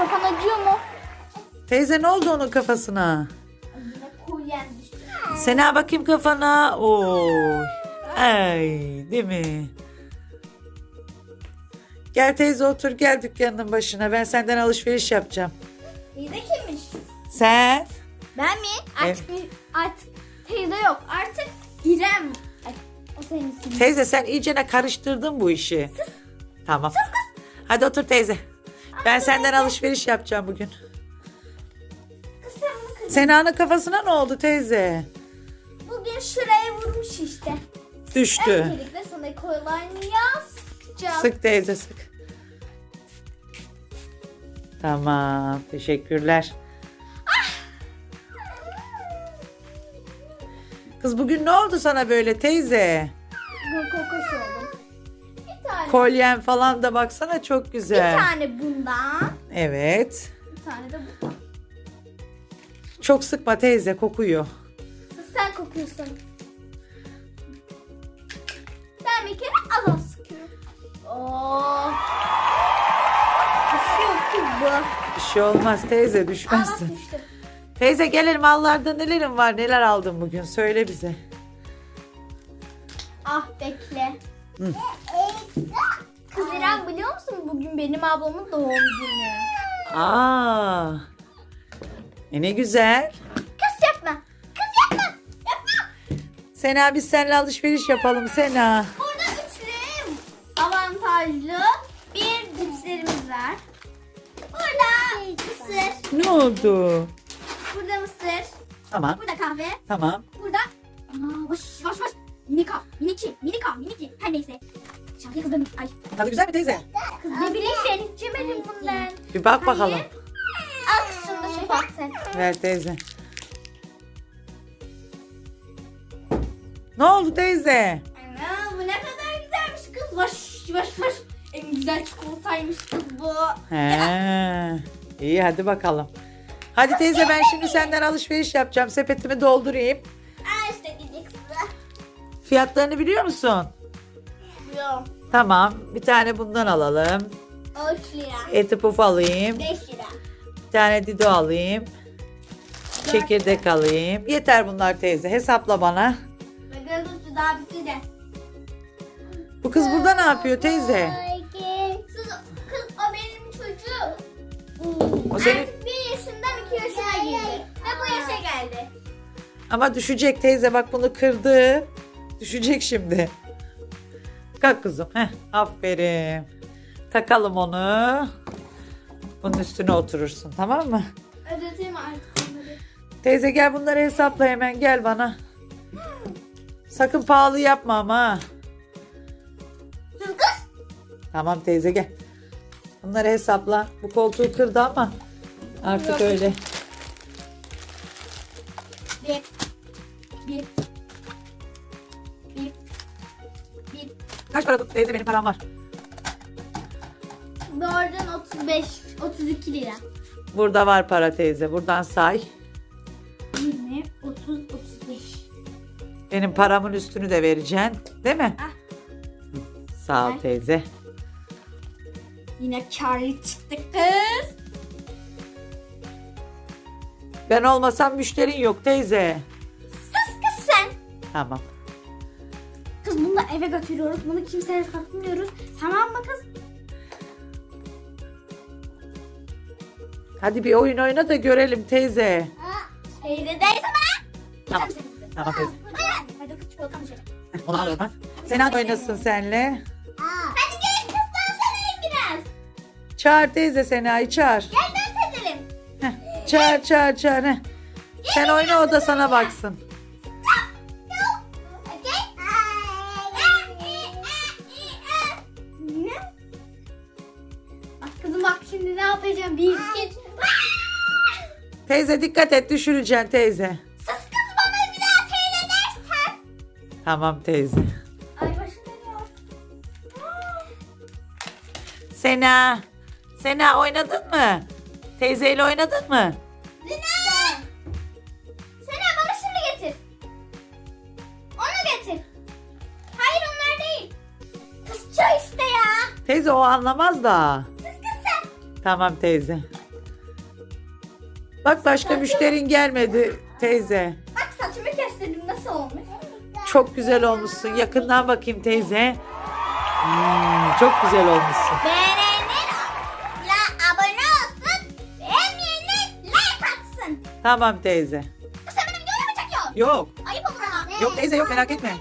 kafan acıyor mu? Teyze ne oldu onun kafasına? Düştü. Sena bakayım kafana. Oy. Ay, değil mi? Gel teyze otur gel dükkanın başına. Ben senden alışveriş yapacağım. İyi de kimmiş? Sen? Ben mi? Artık bir, artık teyze yok. Artık İrem. Ay, o senin ismin. Teyze sen iyicene karıştırdın bu işi. Tamam. Hadi otur teyze. Ben senden alışveriş yapacağım bugün. Sena'nın kafasına ne oldu teyze? Bugün şuraya vurmuş işte. Düştü. Öncelikle sana kolonya sıkacağım. Sık teyze sık. Tamam. Teşekkürler. Kız bugün ne oldu sana böyle teyze? Kokoş oldum. Bir. Kolyen falan da baksana çok bir güzel. tane bundan. Evet. Bir tane de bundan. Çok sıkma teyze kokuyor. Sen kokuyorsun. Ben bir kere az az sıkıyorum. Oo. Düşüyor kız bu. Bir şey olmaz teyze Aa bak düşmezsin. düştü. Teyze gelelim mallarda nelerin var neler aldın bugün söyle bize. Ah bekle. Hı. Kız İrem biliyor musun bugün benim ablamın doğum günü. Aa. E ne güzel. Kız yapma. Kız yapma. Yapma. Sena biz seninle alışveriş yapalım Sena. Burada üçlü avantajlı bir cipslerimiz var. Burada mısır. Ne oldu? Burada mısır. Tamam Burada kahve. tamam. Burada Aa, boş boş boş. Minika, miniki, minika, miniki. Her neyse. Şarkı kızım. Ay Tadı güzel mi teyze? kız ne bileyim ben içemedim bundan. Bir bak bakalım. Al şunu da şöyle bak sen. Ver teyze. Ne oldu teyze? Ana bu ne kadar güzelmiş kız. Boş boş boş. En güzel çikolataymış kız bu. He. İyi hadi bakalım. Hadi teyze ben şimdi senden alışveriş yapacağım. Sepetimi doldurayım. Aa işte kızı. Fiyatlarını biliyor musun? Yok. Tamam. Bir tane bundan alalım. 3 lira. Eti puf alayım. 5 lira. Bir tane dido alayım. Çekirdek alayım. Yeter bunlar teyze. Hesapla bana. Ve gözüstü daha bitti de. Bu kız burada ne yapıyor teyze? Kız, kız o benim çocuğum. O senin... Artık bir yaşından iki yaşına girdi. Ve bu yaşa geldi. Ama düşecek teyze bak bunu kırdı. Düşecek şimdi. Kalk kızım. Heh, aferin. Takalım onu. Bunun üstüne oturursun tamam mı? Ödeteyim artık. Teyze gel bunları hesapla hemen gel bana. Sakın pahalı yapma ama. ha. Kız kız. Tamam teyze gel. Bunları hesapla. Bu koltuğu kırdı ama artık öyle. Kaç para teyze benim param var. Doğrudan 35. 32 lira. Burada var para teyze. Buradan say. 20, 30, 35. Benim paramın üstünü de vereceksin. Değil mi? Ah. Sağ ol Ver. teyze. Yine karlı çıktı kız. Ben olmasam müşterin yok teyze. Sus kız sen. Tamam. Kız bunu da eve götürüyoruz. Bunu kimseye satmıyoruz. Tamam mı kız? Hadi bir oyun oyna da görelim teyze. Teyze değilse ben. Tamam. Tamam teyze. Hadi kız çikolatamı şöyle. Onu alıyorum ben. Sena da oynasın senle. Hadi gelin kız dans edelim biraz. Çağır teyze Sena'yı çağır. Gel dans edelim. Heh, Çağır çağır çağır. heh. Sen oyna o da sana baksın. Yapacağım? Bir, iki. Teyze dikkat et düşüreceksin teyze. Sus kız bana bir daha teyze dersen. Tamam teyze. Ay başım dönüyor. Sena. Sena oynadın mı? Teyzeyle oynadın mı? Zina. Sena bana şimdi getir. Onu getir. Hayır onlar değil. Kız işte ya. Teyze o anlamaz da. Kız kız. Tamam teyze. Bak başka müşterin gelmedi teyze. Bak saçımı kestirdim nasıl olmuş? Çok güzel olmuşsun. Yakından bakayım teyze. Hmm, çok güzel olmuşsun. Beğenenler la abone olsun. Beğenmeyenler like atsın. Tamam teyze. Bu sen benim videoyu mu çekiyorsun? Yok. Ayıp olur ama. Yok teyze yok merak etme.